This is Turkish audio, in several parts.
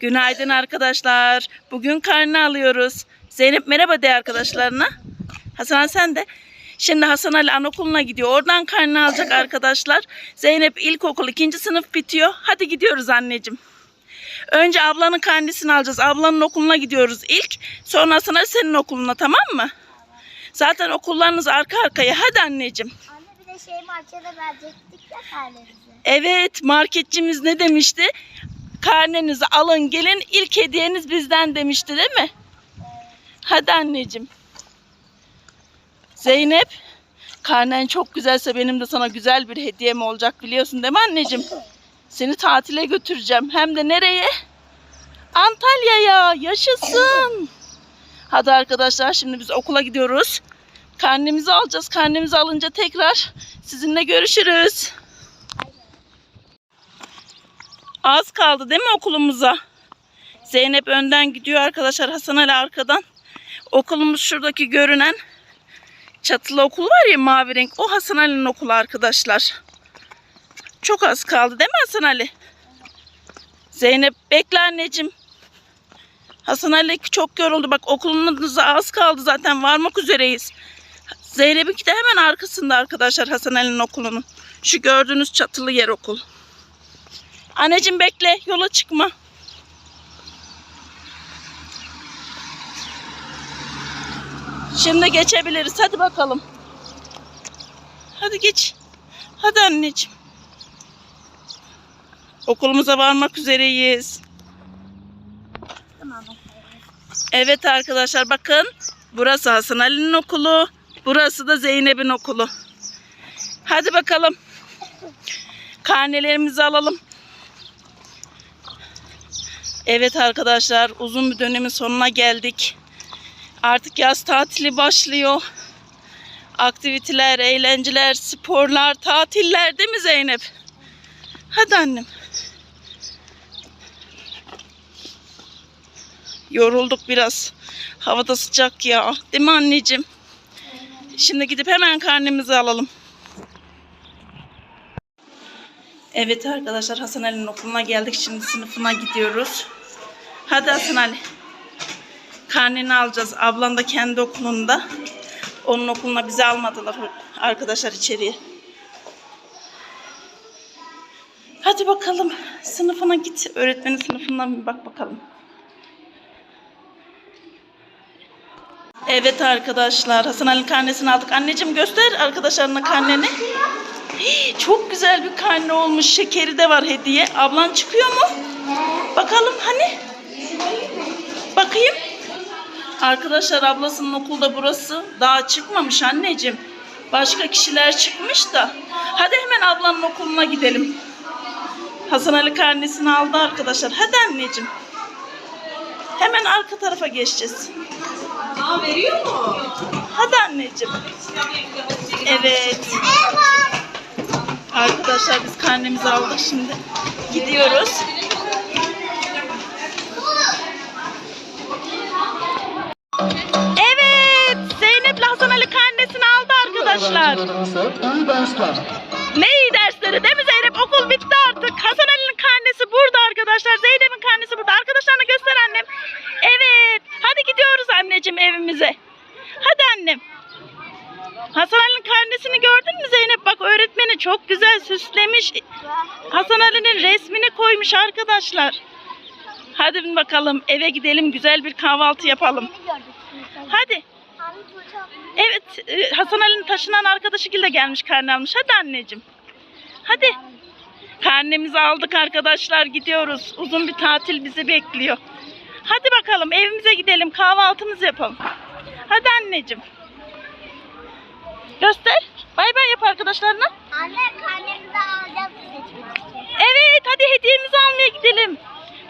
Günaydın arkadaşlar. Bugün karne alıyoruz. Zeynep merhaba de arkadaşlarına. Hasan sen de. Şimdi Hasan Ali anaokuluna gidiyor. Oradan karne alacak arkadaşlar. Zeynep ilkokul ikinci sınıf bitiyor. Hadi gidiyoruz anneciğim. Önce ablanın karnesini alacağız. Ablanın okuluna gidiyoruz ilk. Sonra Hasan Ali senin okuluna tamam mı? Zaten okullarınız arka arkaya. Hadi anneciğim. Anne bir de şey markete verecektik ya karnemizi. Evet marketçimiz ne demişti? Karnenizi alın gelin ilk hediyeniz bizden demişti değil mi? Hadi anneciğim. Zeynep karnen çok güzelse benim de sana güzel bir hediyem olacak biliyorsun değil mi anneciğim? Seni tatile götüreceğim. Hem de nereye? Antalya'ya. Yaşasın. Hadi arkadaşlar şimdi biz okula gidiyoruz. Karnemizi alacağız. Karnemizi alınca tekrar sizinle görüşürüz. Az kaldı değil mi okulumuza? Zeynep önden gidiyor arkadaşlar. Hasan Ali arkadan. Okulumuz şuradaki görünen çatılı okul var ya mavi renk. O Hasan Ali'nin okulu arkadaşlar. Çok az kaldı değil mi Hasan Ali? Zeynep bekle anneciğim. Hasan Ali çok yoruldu. Bak okulunuza az kaldı zaten. Varmak üzereyiz. Zeynep'inki de hemen arkasında arkadaşlar Hasan Ali'nin okulunun. Şu gördüğünüz çatılı yer okul. Anneciğim bekle yola çıkma. Şimdi geçebiliriz. Hadi bakalım. Hadi geç. Hadi anneciğim. Okulumuza varmak üzereyiz. Evet arkadaşlar bakın. Burası Hasan Ali'nin okulu. Burası da Zeynep'in okulu. Hadi bakalım. Karnelerimizi alalım. Evet arkadaşlar uzun bir dönemin sonuna geldik. Artık yaz tatili başlıyor. Aktiviteler, eğlenceler, sporlar, tatiller değil mi Zeynep? Hadi annem. Yorulduk biraz. Havada sıcak ya. Değil mi anneciğim? Şimdi gidip hemen karnemizi alalım. Evet arkadaşlar Hasan Ali'nin okuluna geldik. Şimdi sınıfına gidiyoruz. Hadi Hasan Ali. Karneni alacağız. Ablan da kendi okulunda. Onun okuluna bizi almadılar arkadaşlar içeriye. Hadi bakalım. Sınıfına git. Öğretmenin sınıfından bir bak bakalım. Evet arkadaşlar Hasan Ali karnesini aldık. Anneciğim göster arkadaşlarına karneni. Hii, Çok güzel bir karne olmuş. Şekeri de var hediye. Ablan çıkıyor mu? Bakalım hani? Bakayım. Arkadaşlar ablasının okulda burası. Daha çıkmamış anneciğim. Başka kişiler çıkmış da. Hadi hemen ablanın okuluna gidelim. Hasan Ali karnesini aldı arkadaşlar. Hadi anneciğim. Hemen arka tarafa geçeceğiz. Aa veriyor mu? Hadi anneciğim. Evet. Arkadaşlar biz karnemizi aldık şimdi. Gidiyoruz. Arkadaşlar. Ne iyi dersleri değil mi Zeynep? Okul bitti artık. Hasan Ali'nin karnesi burada arkadaşlar. Zeynep'in karnesi burada. Arkadaşlarına göster annem. Evet. Hadi gidiyoruz anneciğim evimize. Hadi annem. Hasan Ali'nin karnesini gördün mü Zeynep? Bak öğretmeni çok güzel süslemiş. Hasan Ali'nin resmini koymuş arkadaşlar. Hadi bakalım eve gidelim güzel bir kahvaltı yapalım. Hadi. Evet e, Hasan Ali'nin taşınan arkadaşı de gelmiş karne almış. Hadi anneciğim. Hadi. Karnemizi aldık arkadaşlar gidiyoruz. Uzun bir tatil bizi bekliyor. Hadi bakalım evimize gidelim kahvaltımızı yapalım. Hadi anneciğim. Göster. Bay bay yap arkadaşlarına. Anne karnemizi alacağız. Evet hadi hediyemizi almaya gidelim.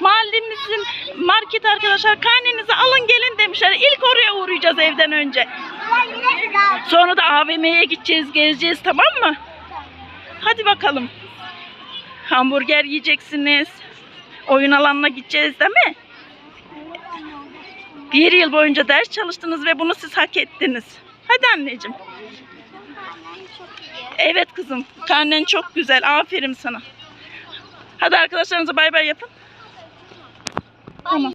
Mahallemizin market arkadaşlar karnenizi alın gelin demişler. Uğrayacağız evden önce. Sonra da AVM'ye gideceğiz, gezeceğiz tamam mı? Hadi bakalım. Hamburger yiyeceksiniz. Oyun alanına gideceğiz değil mi? Bir yıl boyunca ders çalıştınız ve bunu siz hak ettiniz. Hadi anneciğim. Evet kızım. Karnen çok güzel. Aferin sana. Hadi arkadaşlarınıza bay bay yapın. Tamam.